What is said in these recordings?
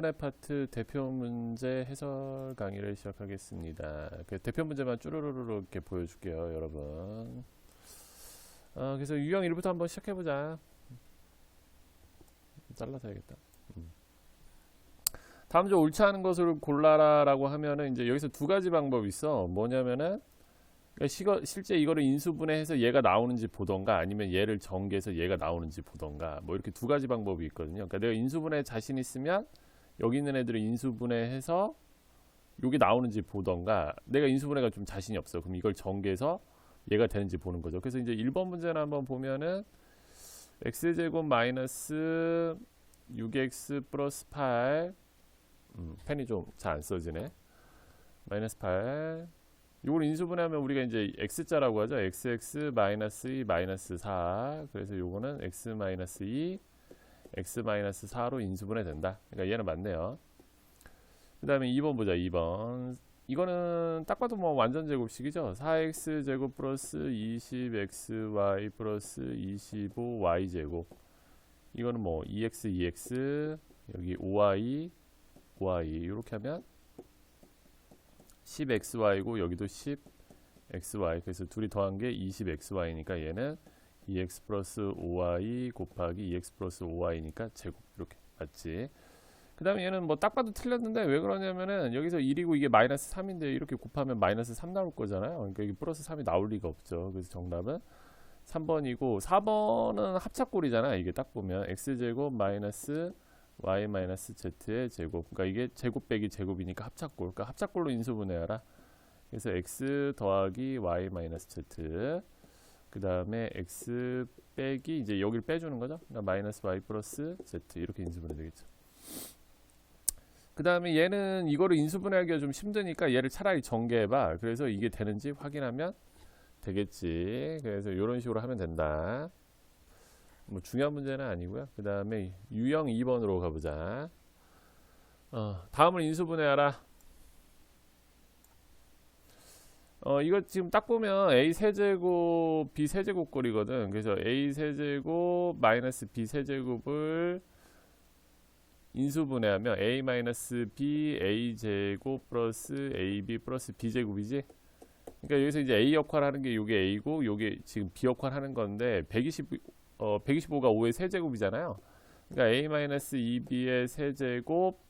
번의 파트 대표 문제 해설 강의를 시작하겠습니다. 그 대표 문제만 쭈루루루 이렇게 보여줄게요, 여러분. 어, 그래서 유형 1부터 한번 시작해보자. 잘라서 해야겠다. 음. 다음 주 옳지 않은 것을 골라라라고 하면은 이제 여기서 두 가지 방법이 있어. 뭐냐면은 그러니까 시거, 실제 이거를 인수분해해서 얘가 나오는지 보던가 아니면 얘를 전개해서 얘가 나오는지 보던가 뭐 이렇게 두 가지 방법이 있거든요. 그러니까 내가 인수분해 자신 있으면 여기 있는 애들을 인수분해해서 여기 나오는지 보던가 내가 인수분해가 좀 자신이 없어. 그럼 이걸 전개해서 얘가 되는지 보는 거죠. 그래서 이제 1번 문제는 한번 보면은 x제곱 마이너스 6x 플러스 8 음, 펜이 좀 잘 안 써지네. 마이너스 8 이걸 인수분해하면 우리가 이제 x자라고 하죠. xx 마이너스 2 마이너스 4 그래서 요거는 x 마이너스 2 x 마이너스 4로 인수분해 된다. 그러니까 얘는 맞네요. 그 다음에 2번 보자. 2번 이거는 딱 봐도 뭐 완전 제곱식이죠. 4x 제곱 플러스 20xy 플러스 25y 제곱 이거는 뭐 2x 2x 여기 5y 5y 이렇게 하면 10xy고 여기도 10xy 그래서 둘이 더한 게 20xy니까 얘는 2x 플러스 5y 곱하기 2x 플러스 5y니까 제곱. 이렇게. 맞지? 그 다음에 얘는 뭐 딱 봐도 틀렸는데 왜 그러냐면은 여기서 1이고 이게 마이너스 3인데 이렇게 곱하면 마이너스 3 나올 거잖아요. 그러니까 이게 플러스 3이 나올 리가 없죠. 그래서 정답은 3번이고 4번은 합작골이잖아 이게 딱 보면. X제곱 마이너스 y 마이너스 z의 제곱. 그러니까 이게 제곱 빼기 제곱이니까 합작골 그러니까 합작골로 인수분해하라. 그래서 x 더하기 y 마이너스 z 그 다음에 x 빼기 이제 여기를 빼주는 거죠 그러니까 마이너스 y 플러스 z 이렇게 인수분해 되겠죠 그 다음에 얘는 이거를 인수분해하기가 좀 힘드니까 얘를 차라리 전개해봐 그래서 이게 되는지 확인하면 되겠지 그래서 이런 식으로 하면 된다 뭐 중요한 문제는 아니고요. 그 다음에 유형 2번으로 가보자. 어, 다음을 인수분해하라. 어, 이거 지금 딱 보면 a 세제곱 b 세제곱 거리거든. 그래서 a 세제곱 마이너스 b 세제곱을 인수분해하면 a 마이너스 b a 제곱 플러스 ab 플러스 b 제곱이지. 그러니까 여기서 이제 a 역할 하는 게 요게 a고 요게 지금 b 역할 하는 건데 120 어, 125가 5의 세제곱이잖아요. 그러니까 a-2b의 세제곱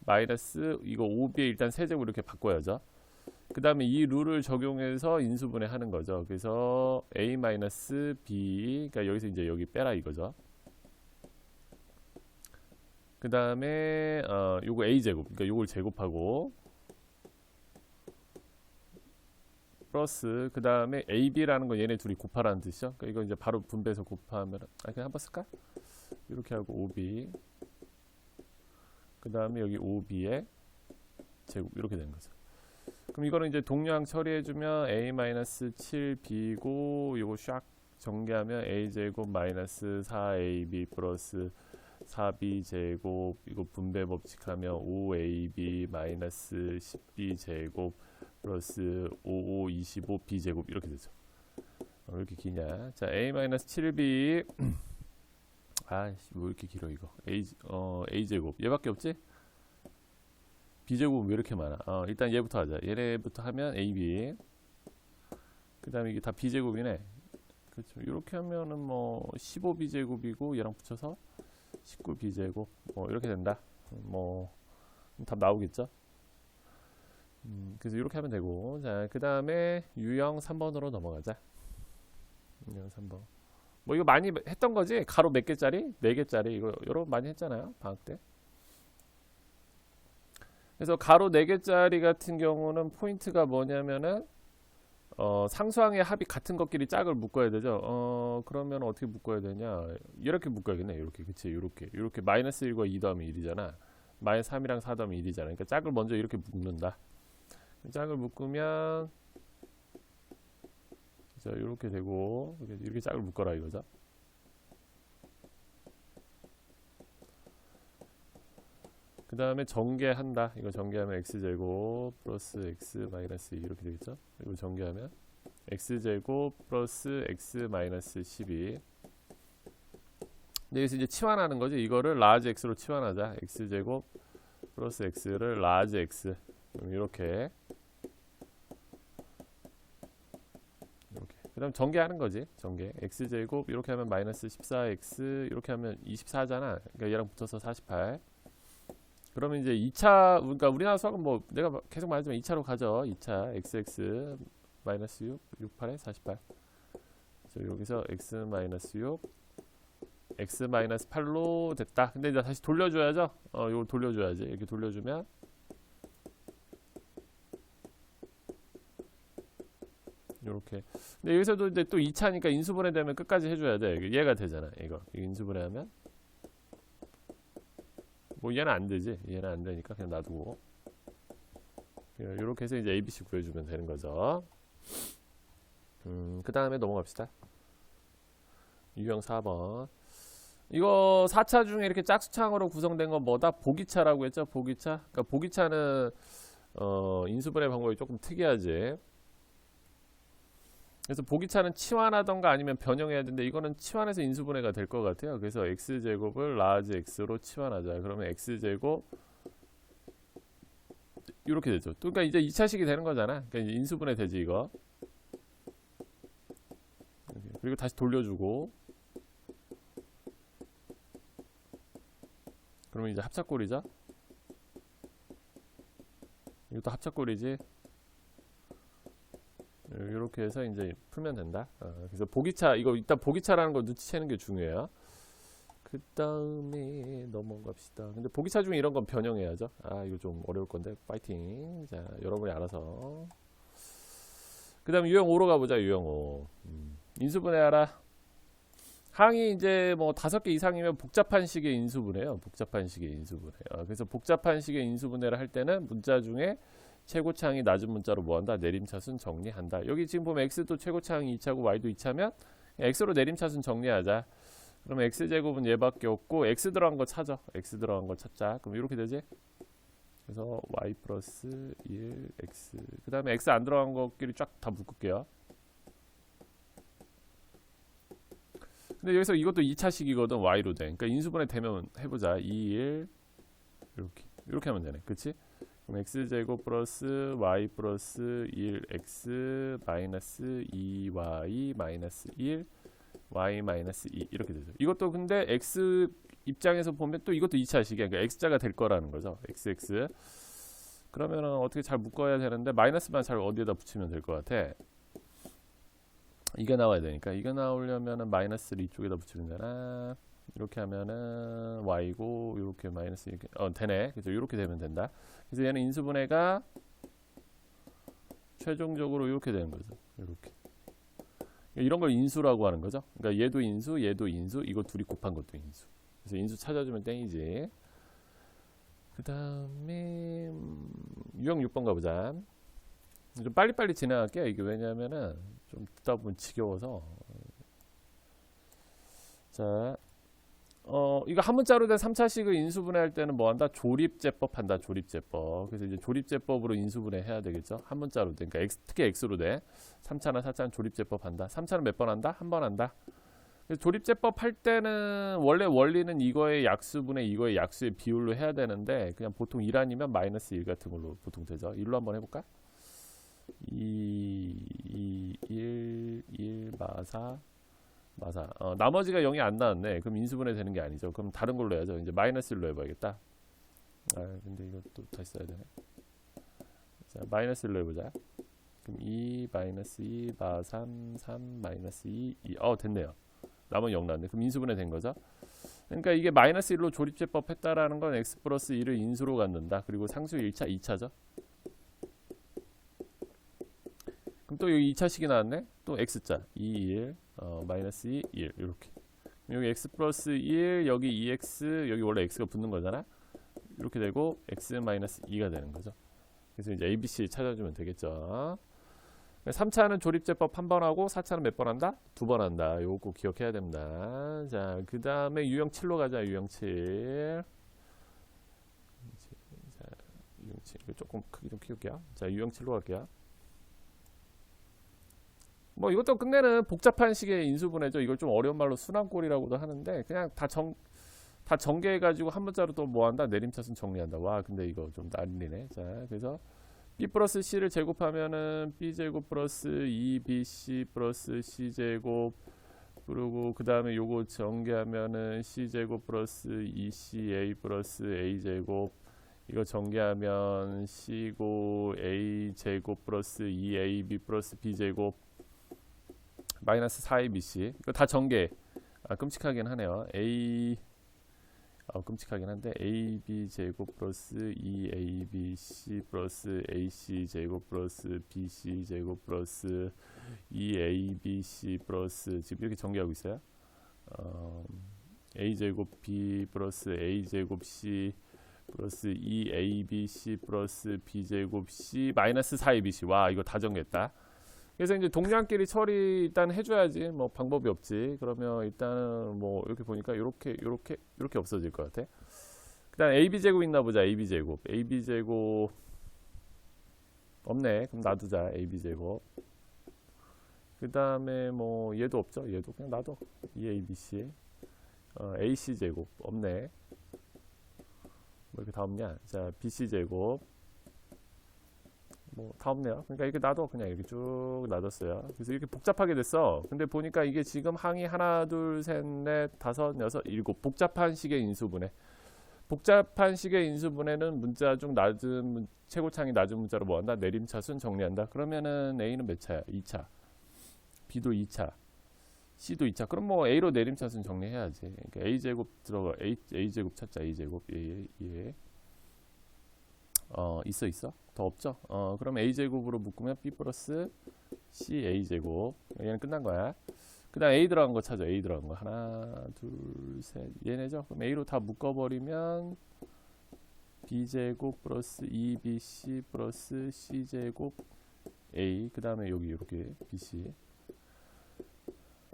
마이너스 이거 5b의 일단 세제곱 이렇게 바꿔야죠. 그 다음에 이 룰을 적용해서 인수분해 하는 거죠. 그래서 a-b 그러니까 여기서 이제 여기 빼라 이거죠. 그 다음에 어, 요거 a제곱 그러니까 요걸 제곱하고 플러스 그 다음에 AB라는 건 얘네 둘이 곱하라는 뜻이죠. 그러니까 이거 이제 바로 분배해서 곱하면 아 그냥 한번 쓸까? 이렇게 하고 5B 그 다음에 여기 5B의 제곱 이렇게 되는 거죠. 그럼 이거는 이제 동량 처리해주면 A-7B고 이거 샥 전개하면 A 제곱 마이너스 4AB 플러스 4B 제곱 이거 분배 법칙하면 5AB 마이너스 10B 제곱 플러스 55, 25, b 제곱 이렇게 되죠. 어, 왜 이렇게 기냐? 자, a 마이너스 7b 아씨 왜 이렇게 길어 이거? a 어 a 제곱 얘밖에 없지? B 제곱 왜 이렇게 많아? 어 일단 얘부터 하자. 얘네부터 하면 ab. 그 다음에 이게 다 b 제곱이네. 그렇죠. 이렇게 하면은 뭐 15b 제곱이고 얘랑 붙여서 19b 제곱 뭐 이렇게 된다. 뭐 답 나오겠죠? 음, 그래서 이렇게 하면 되고 자 그 다음에 유형 3번으로 넘어가자 유형 3번 뭐 이거 많이 했던 거지 가로 몇 개짜리? 네 개짜리 이거 여러분 많이 했잖아요 방학 때 그래서 가로 네 개짜리 같은 경우는 포인트가 뭐냐면은 어, 상수항의 합이 같은 것끼리 짝을 묶어야 되죠. 어, 그러면 어떻게 묶어야 되냐? 이렇게 묶어야겠네. 이렇게. 그치? 이렇게. 이렇게 마이너스 1과 2 더하면 1이잖아. 마이너스 3이랑 4 더하면 1이잖아. 그러니까 짝을 먼저 이렇게 묶는다. 짝을 묶으면 자 이렇게 되고 이렇게, 이렇게 짝을 묶어라 이거죠. 그 다음에 전개한다. 이거 전개하면 x제곱 플러스 x 마이너스 2 이렇게 되겠죠. 이거 전개하면 x제곱 플러스 x 마이너스 12 근데 여기서 이제 치환하는 거지. 이거를 라지 x로 치환하자. x제곱 플러스 x를 라지 x. 그럼 이렇게. 이렇게. 그 다음 전개하는 거지. 전개. x 제곱 이렇게 하면 마이너스 14x 이렇게 하면 24잖아. 그러니까 얘랑 붙어서 48 그러면 이제 2차 그러니까 우리나라 수학은 뭐 내가 막 계속 말하지만 2차로 가죠. 2차 xx 마이너스 6 68에 48 그래서 여기서 x 마이너스 6 x 마이너스 8로 됐다. 근데 이제 다시 돌려줘야죠? 어 이거 돌려줘야지. 이렇게 돌려주면 이렇게. 근데 여기서도 이제 또 2차니까 인수분해 되면 끝까지 해줘야 돼. 얘가 되잖아 이거. 이거 인수분해 하면 뭐 얘는 안 되지. 얘는 안 되니까 그냥 놔두고. 이렇게 해서 이제 ABC 구해주면 되는 거죠. 음, 그 다음에 넘어갑시다. 유형 4번. 이거 4차 중에 이렇게 짝수창으로 구성된 건 뭐다? 보기차라고 했죠? 보기차? 그러니까 보기차는 어, 인수분해 방법이 조금 특이하지 그래서 보기차는 치환하던가 아니면 변형해야 되는데 이거는 치환해서 인수분해가 될 것 같아요. 그래서 x제곱을 라지 x로 치환하자. 그러면 x제곱 이렇게 되죠. 또 그러니까 이제 2차식이 되는 거잖아. 그러니까 인수분해 되지 이거. 그리고 다시 돌려주고 그러면 이제 합작골이죠. 이것도 합작골이지. 이렇게 해서 이제 풀면 된다. 어, 그래서 보기차 이거 일단 보기차라는 거 눈치채는 게 중요해요. 그 다음에 넘어갑시다. 근데 보기차 중에 이런 건 변형해야죠. 아 이거 좀 어려울 건데 파이팅. 자 여러분이 알아서. 그 다음 유형 5로 가보자. 유형 5. 음, 인수분해하라. 항이 이제 뭐 다섯 개 이상이면 복잡한 식의 인수분해요. 복잡한 식의 인수분해. 어, 그래서 복잡한 식의 인수분해를 할 때는 문자 중에 최고차항이 낮은 문자로 뭐한다? 내림차순 정리한다. 여기 지금 보면 x도 최고차항이 2차고 y도 2차면 x로 내림차순 정리하자. 그러면 x제곱은 얘밖에 없고 x 들어간 거 찾아. x 들어간 거 찾자. 그럼 이렇게 되지? 그래서 y 플러스 1 x 그 다음에 x 안 들어간 것끼리 쫙 다 묶을게요. 근데 여기서 이것도 2차식이거든 y로 돼. 그러니까 인수분해 되면 해보자. 2, 1 이렇게 이렇게 하면 되네. 그치? 그럼 x제곱 플러스 y 플러스 1x 마이너스 2y 마이너스 1 y 마이너스 2 이렇게 되죠. 이것도 근데 x 입장에서 보면 또 이것도 2차식이야. 그러니까 x자가 될 거라는 거죠. xx 그러면은 어떻게 잘 묶어야 되는데 마이너스만 잘 어디에다 붙이면 될 것 같아. 이게 나와야 되니까 이거 나오려면은 마이너스를 이쪽에다 붙이면 되나? 이렇게 하면은 y고 이렇게 마이너스 이렇게 어 되네. 그죠? 이렇게 되면 된다. 그래서 얘는 인수분해가 최종적으로 이렇게 되는 거죠. 이렇게. 이런 걸 인수라고 하는 거죠. 그러니까 얘도 인수, 얘도 인수, 이거 둘이 곱한 것도 인수. 그래서 인수 찾아주면 땡이지. 그 다음에 음, 유형 6번 가보자. 좀 빨리빨리 진행할게요. 이게 왜냐면은 좀 듣다 보면 지겨워서. 자, 어, 이거 한 문자로 된 3차식을 인수분해할 때는 뭐 한다? 조립제법 한다, 조립제법. 그래서 이제 조립제법으로 인수분해 해야 되겠죠? 한 문자로 된. 그러니까 X, 특히 X로 돼. 3차나 4차는 조립제법 한다. 3차는 몇 번 한다? 한 번 한다. 그래서 조립제법 할 때는 원래 원리는 이거의 약수분의 이거의 약수의 비율로 해야 되는데 그냥 보통 1 아니면 마이너스 1 같은 걸로 보통 되죠. 1로 한번 해볼까? 2, 2, 1, 1, 마, 4, 맞아. 어, 나머지가 0이 안 나왔네. 그럼 인수분해 되는 게 아니죠. 그럼 다른 걸로 해야죠. 이제 마이너스 1로 해봐야겠다. 아, 근데 이것도 다시 써야 되네. 자, 마이너스 1로 해보자. 그럼 2, 마이너스 2, 마 3, 3, 마이너스 2, 2. 어, 됐네요. 남은 0 나왔네. 그럼 인수분해 된 거죠. 그러니까 이게 마이너스 1로 조립제법 했다라는 건 x 플러스 1을 인수로 갖는다. 그리고 상수 1차, 2차죠. 그럼 또 여기 2차식이 나왔네. 또 x자. 2, 1. 어, 마이너스 2, 1 이렇게. 여기 x 플러스 1, 여기 2x, 여기 원래 x가 붙는 거잖아. 이렇게 되고 x 마이너스 2가 되는 거죠. 그래서 이제 a, b, c 찾아주면 되겠죠. 3차는 조립제법 한 번 하고 4차는 몇 번 한다? 두 번 한다. 요거 꼭 기억해야 됩니다. 자, 그 다음에 유형 7로 가자. 유형 7. 자, 유형 7. 이거 조금 크기 좀 키울게요. 자, 유형 7로 갈게요. 뭐 이것도 끝내는 복잡한 식의 인수분해죠. 이걸 좀 어려운 말로 순환골이라고도 하는데 그냥 다 정다 전개해가지고 한 문자로 또 뭐한다? 내림차순 정리한다. 와 근데 이거 좀 난리네. 자 그래서 b 플러스 c를 제곱하면은 b 제곱 플러스 2bc 플러스 c 제곱 그리고 그 다음에 요거 전개하면은 c 제곱 플러스 2ca 플러스 a 제곱. 이거 전개하면 c고 a 제곱 플러스 2ab 플러스 b 제곱 마이너스 4abc 이거 다 전개 아 끔찍하긴 하네요 a 어, 끔찍하긴 한데 ab 제곱 플러스 2abc 플러스 ac 제곱 플러스 bc 제곱 플러스 2abc 플러스 지금 이렇게 전개하고 있어요. 어, a 제곱 b 플러스 a 제곱 c 플러스 2abc 플러스 b 제곱 c 마이너스 4abc 와 이거 다 전개했다. 그래서 이제 동량끼리 처리 일단 해줘야지 뭐 방법이 없지. 그러면 일단은 뭐 이렇게 보니까 이렇게 이렇게 이렇게 없어질 것 같아. 그다음 ab 제곱 있나 보자 ab 제곱. Ab 제곱 없네. 그럼 놔두자 ab 제곱. 그 다음에 뭐 얘도 없죠? 얘도 그냥 놔둬. 2abc 어, ac 제곱 없네. 뭐 이렇게 다 없냐? 자 bc 제곱 뭐 다 없네요. 그러니까 이렇게 놔둬 그냥 이렇게 쭉 놔뒀어요. 그래서 이렇게 복잡하게 됐어. 근데 보니까 이게 지금 항이 하나, 둘, 셋, 넷, 다섯, 여섯, 일곱 복잡한 식의 인수분해. 복잡한 식의 인수분해는 문자 중 낮은 문- 최고창이 낮은 문자로 뭐 한다? 내림차순 정리한다. 그러면은 A는 몇 차야? 2차. B도 2차. C도 2차. 그럼 뭐 A로 내림차순 정리해야지. 그러니까 A 제곱 들어가 A, A 제곱 찾자. A 제곱. 예, 예, 예. 어, 있어 있어? 더 없죠? 어, 그럼 a 제곱으로 묶으면 b 플러스 c a 제곱. 얘는 끝난 거야. 그 다음 a 들어간 거 찾아. a 들어간 거 하나, 둘, 셋. 얘네죠? 그럼 a로 다 묶어버리면 b 제곱 플러스 2bc 플러스 c 제곱 a. 그 다음에 여기 이렇게 bc.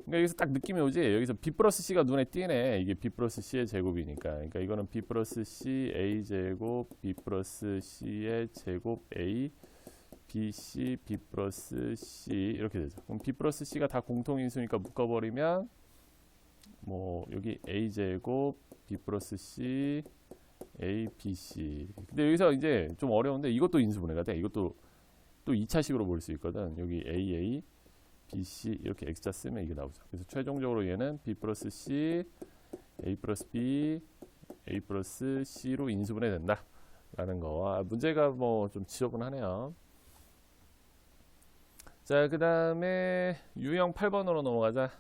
그러니까 여기서 딱 느낌이 오지. 여기서 b 플러스 c가 눈에 띄네. 이게 b 플러스 c의 제곱이니까. 그러니까 이거는 b 플러스 c a 제곱 b 플러스 c의 제곱 a b c b 플러스 c 이렇게 되죠. 그럼 b 플러스 c가 다 공통인수니까 묶어버리면 뭐 여기 a 제곱 b 플러스 c a b c. 근데 여기서 이제 좀 어려운데 이것도 인수분해가 돼. 이것도 또 2차식으로 볼 수 있거든. 여기 a a BC 이렇게 X자 쓰면 이게 나오죠. 그래서 최종적으로 얘는 B 플러스 C, A 플러스 B, A 플러스 C로 인수분해 된다. 라는 거. 아, 문제가 뭐 좀 지저분하네요. 자, 그 다음에 유형 8번으로 넘어가자.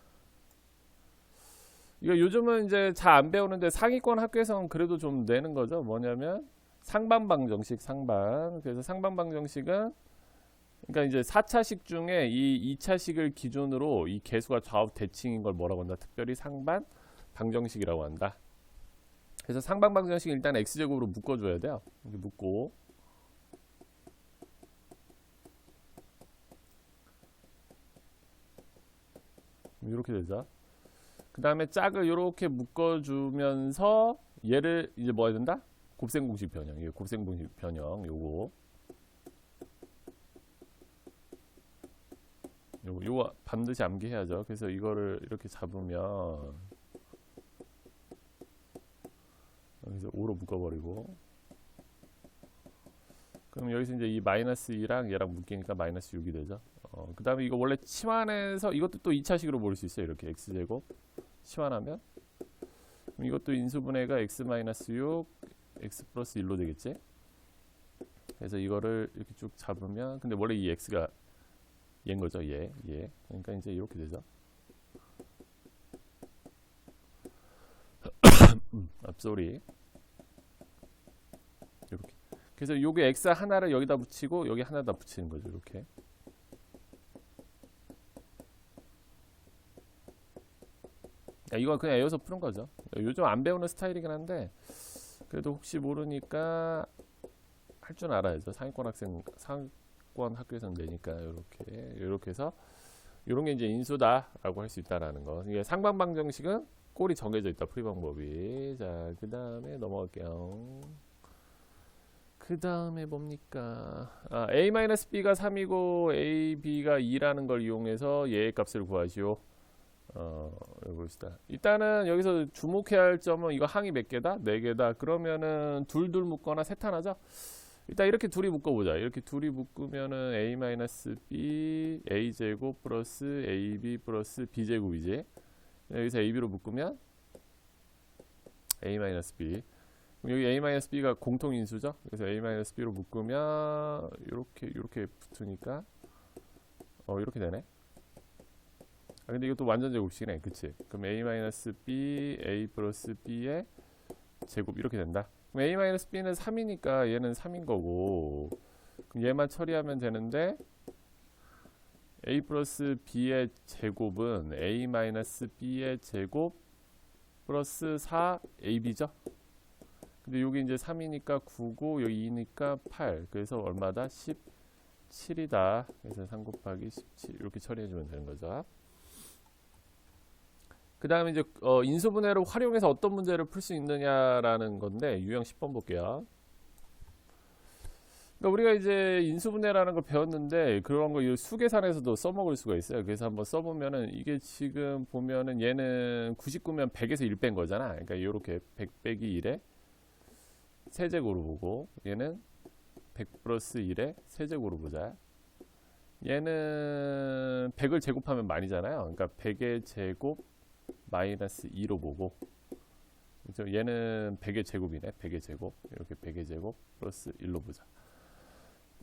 이거 요즘은 이제 잘 안 배우는데 상위권 학교에서는 그래도 좀 내는 거죠. 뭐냐면 상반방 정식 상반. 그래서 상반방 정식은 그러니까 이제 4차식 중에 이 2차식을 기준으로 이 개수가 좌우 대칭인 걸 뭐라고 한다? 특별히 상반 방정식이라고 한다. 그래서 상반 방정식 일단 x제곱으로 묶어 줘야 돼요. 이렇게 묶고 이렇게 되죠. 그 다음에 짝을 이렇게 묶어 주면서 얘를 이제 뭐 해야 된다? 곱셈 공식 변형. 이게 곱셈 공식 변형 요거. 요거, 요거 반드시 암기해야죠. 그래서 이거를 이렇게 잡으면 여기서 5로 묶어버리고 그럼 여기서 이제 이 마이너스 2랑 얘랑 묶이니까 마이너스 6이 되죠. 어, 그 다음에 이거 원래 치환해서 이것도 또 2차식으로 볼 수 있어요. 이렇게 x제곱 치환하면 이것도 인수분해가 x 마이너스 6 x 플러스 1로 되겠지. 그래서 이거를 이렇게 쭉 잡으면 근데 원래 이 x가 얘인 거죠, 얘, 얘. 그러니까 이제 이렇게 되죠. 음, 앞소리. 이렇게. 그래서 요게 x 하나를 여기다 붙이고 여기 하나다 붙이는 거죠, 이렇게. 야, 이거 그냥 외워서 푸는 거죠. 요즘 안 배우는 스타일이긴 한데 그래도 혹시 모르니까 할 줄 알아야죠. 상위권 학생 상 권 학교에서는 내니까 이렇게 이렇게 해서 이런 게 이제 인수다라고 할 수 있다라는 거. 이게 상반방 정식은 꼴이 정해져 있다 풀이 방법이. 자, 그 다음에 넘어갈게요. 그 다음에 뭡니까? 아, a-b가 3이고 a, b가 2라는 걸 이용해서 얘의 값을 구하시오. 어, 봅시다. 일단은 여기서 주목해야 할 점은 이거 항이 몇 개다? 네 개다. 그러면은 둘둘 묶거나 셋 하나죠? 일단 이렇게 둘이 묶어보자. 이렇게 둘이 묶으면은 a-b a 제곱 플러스 ab 플러스 b 제곱이지. 여기서 ab로 묶으면 a-b. 그럼 여기 a-b가 공통 인수죠? 그래서 a-b로 묶으면 이렇게 이렇게 붙으니까 어 이렇게 되네. 아 근데 이것도 완전 제곱식이네, 그치? 그럼 a-b a 플러스 b의 제곱 이렇게 된다. A-b는 3이니까 얘는 3인 거고 그럼 얘만 처리하면 되는데 a 플러스 b의 제곱은 a 마이너스 b의 제곱 플러스 4 ab죠. 근데 여기 이제 3이니까 9고 여기 2니까 8 그래서 얼마다? 17이다. 그래서 3 곱하기 17 이렇게 처리해주면 되는 거죠. 그 다음에 이제 어, 인수분해를 활용해서 어떤 문제를 풀 수 있느냐라는 건데 유형 10번 볼게요. 그러니까 우리가 이제 인수분해라는 걸 배웠는데 그런 거이 수계산에서도 써먹을 수가 있어요. 그래서 한번 써보면은 이게 지금 보면은 얘는 99면 100에서 1 뺀 거잖아. 그러니까 이렇게 100 빼기 1에 세제곱으로 보고 얘는 100 플러스 1에 세제곱으로 보자. 얘는 100을 제곱하면 만이잖아요. 그러니까 100의 제곱 마이너스 2로 보고 그죠? 얘는 100의 제곱이네. 100의 제곱. 이렇게 100의 제곱 플러스 1로 보자.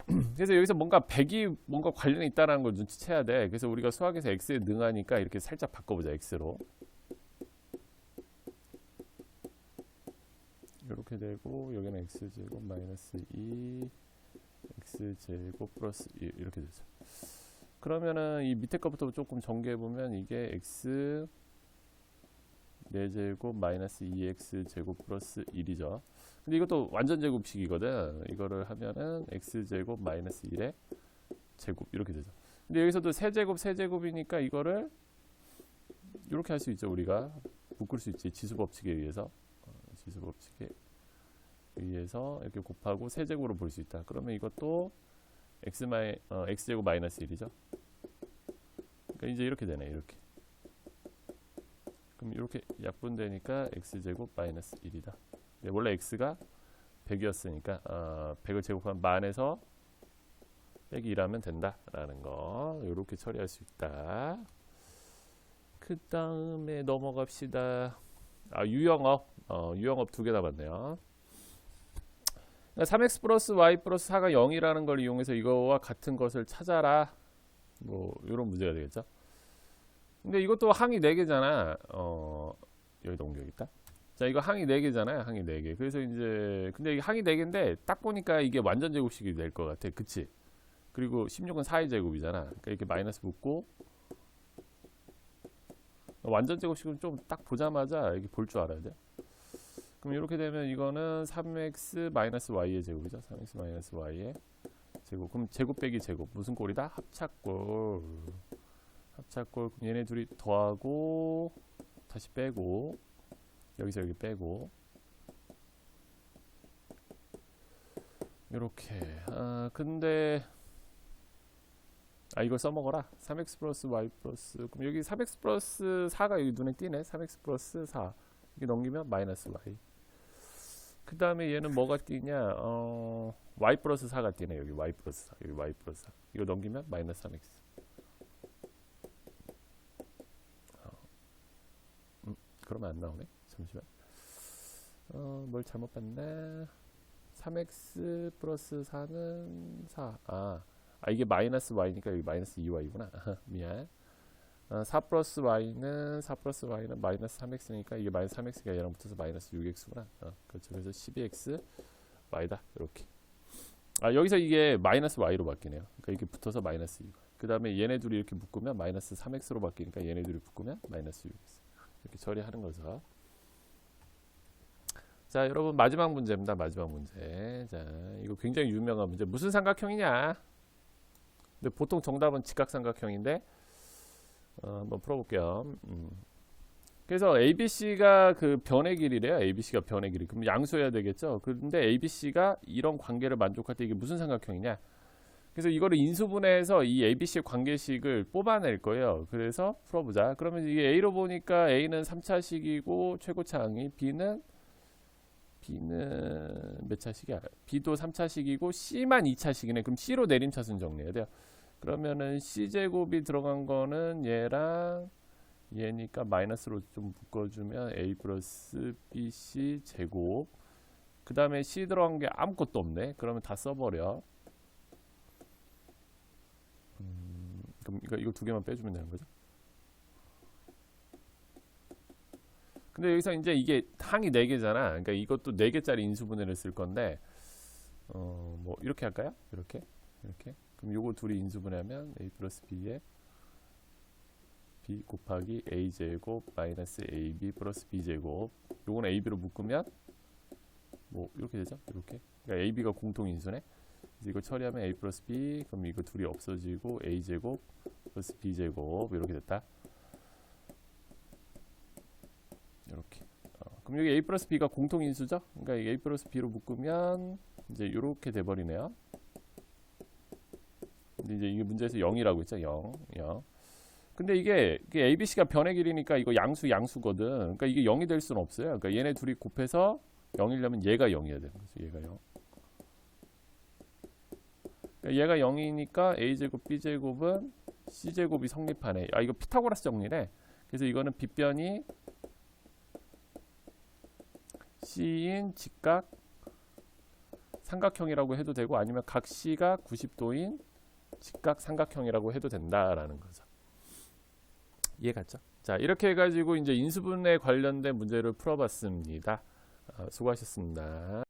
그래서 여기서 뭔가 100이 뭔가 관련이 있다는 걸 눈치채야 돼. 그래서 우리가 수학에서 x에 능하니까 이렇게 살짝 바꿔 보자. x로. 이렇게 되고 여기는 x제곱 마이너스 2 x제곱 플러스 1 이렇게 되죠. 그러면은 이 밑에 것부터 조금 정리해 보면 이게 x 4제곱 마이너스 2x 제곱 플러스 1이죠. 근데 이것도 완전 제곱식이거든. 이거를 하면은 x제곱 마이너스 1의 제곱 이렇게 되죠. 근데 여기서도 세제곱 세제곱이니까 이거를 이렇게 할 수 있죠. 우리가 묶을 수 있지. 지수 법칙에 의해서 어, 지수 법칙에 의해서 이렇게 곱하고 세제곱으로 볼 수 있다. 그러면 이것도 x 마이 어, x제곱 마이너스 1이죠. 그러니까 이제 이렇게 되네. 이렇게. 그럼 이렇게 약분되니까 x제곱 마이너스 1이다. 네, 원래 x가 100이었으니까 어, 100을 제곱하면 만에서 빼기 1하면 된다라는 거 이렇게 처리할 수 있다. 그 다음에 넘어갑시다. 아 유형업 어, 유형업 두 개 남았네요. 3x 플러스 y 플러스 4가 0이라는 걸 이용해서 이거와 같은 것을 찾아라. 뭐 이런 문제가 되겠죠. 근데 이것도 항이 4개잖아. 어, 여기다 옮겨야겠다. 자, 이거 항이 4개잖아요. 항이 4개. 그래서 이제, 근데 이게 항이 4개인데, 딱 보니까 이게 완전 제곱식이 될 것 같아. 그치? 그리고 16은 4의 제곱이잖아. 그러니까 이렇게 마이너스 붙고, 완전 제곱식은 좀 딱 보자마자 이렇게 볼 줄 알아야 돼. 그럼 이렇게 되면 이거는 3x 마이너스 y의 제곱이죠. 3x 마이너스 y의 제곱. 그럼 제곱 빼기 제곱. 무슨 꼴이다? 합착꼴. 합착골 얘네 둘이 더하고 다시 빼고 여기서 여기 빼고. 이렇게. 아 근데 아 이걸 써먹어라. 3x 플러스 y 플러스. 그럼 여기 3x 플러스 4가 여기 눈에 띄네. 3x 플러스 4 이게 넘기면 마이너스 y 그 다음에 얘는 뭐가 띄냐? 어 y 플러스 4가 띄네. 여기 y 플러스 4 여기 y 플러스 4 이거 넘기면 마이너스 3x 그러면 안 나오네. 잠시만. 어, 뭘 잘못 봤나? 3x 플러스 4는 4. 아, 아 이게 마이너스 y니까 여기 마이너스 2y구나. 미안. 어, 4 플러스 y는 4 플러스 y는 마이너스 3x니까 이게 마이너스 3x가 얘랑 붙어서 마이너스 6x구나. 어, 그렇죠. 그래서 12x y다. 이렇게. 아 여기서 이게 마이너스 y로 바뀌네요. 그러니까 이게 붙어서 마이너스 2. 그 다음에 얘네 둘이 이렇게 묶으면 마이너스 3x로 바뀌니까 얘네 둘이 묶으면 마이너스 6x. 이렇게 처리하는 거죠. 자, 여러분 마지막 문제입니다. 마지막 문제. 자, 이거 굉장히 유명한 문제. 무슨 삼각형이냐? 근데 보통 정답은 직각삼각형인데 어, 한번 풀어볼게요. 음. 그래서 ABC가 그 변의 길이래요. ABC가 변의 길이. 그럼 양수해야 되겠죠. 그런데 ABC가 이런 관계를 만족할 때 이게 무슨 삼각형이냐? 그래서 이거를 인수분해해서 이 ABC 관계식을 뽑아낼 거예요. 그래서 풀어보자. 그러면 이게 A로 보니까 A는 3차식이고 최고차항이 B는 B는 몇 차식이야? B도 3차식이고 C만 2차식이네. 그럼 C로 내림차순 정리해야 돼요. 그러면은 C 제곱이 들어간 거는 얘랑 얘니까 마이너스로 좀 묶어주면 A 플러스 BC 제곱. 그 다음에 C 들어간 게 아무것도 없네. 그러면 다 써버려. 그럼 이거, 이거 두 개만 빼주면 되는 거죠? 근데 여기서 이제 이게 항이 네 개잖아. 그러니까 이것도 네 개짜리 인수분해를 쓸 건데, 어, 뭐 이렇게 할까요? 이렇게, 이렇게. 그럼 요거 둘이 인수분해하면 a 플러스 b에 b 곱하기 a 제곱 마이너스 ab 플러스 b 제곱. 요거는 ab로 묶으면 뭐 이렇게 되죠? 이렇게. 그러니까 ab가 공통 인수네. 이거 처리하면 a 플러스 b 그럼 이거 둘이 없어지고 a 제곱 플러스 b 제곱 이렇게 됐다. 이렇게. 어, 그럼 여기 a 플러스 b가 공통 인수죠? 그러니까 이 a 플러스 b로 묶으면 이제 이렇게 돼버리네요. 근데 이제 이게 문제에서 0이라고 했죠? 0, 0. 근데 이게, 이게 ABC가 변의 길이니까 이거 양수 양수거든. 그러니까 이게 0이 될 수는 없어요. 그러니까 얘네 둘이 곱해서 0이려면 얘가 0이어야 되는 거죠. 얘가 0. 그러니까 얘가 0이니까 a제곱 b제곱은 c제곱이 성립하네. 아 이거 피타고라스 정리네. 그래서 이거는 빗변이 C인 직각 삼각형이라고 해도 되고 아니면 각 C가 90도인 직각 삼각형이라고 해도 된다라는 거죠. 이해 갔죠? 자 이렇게 해가지고 이제 인수분해 관련된 문제를 풀어봤습니다. 어, 수고하셨습니다.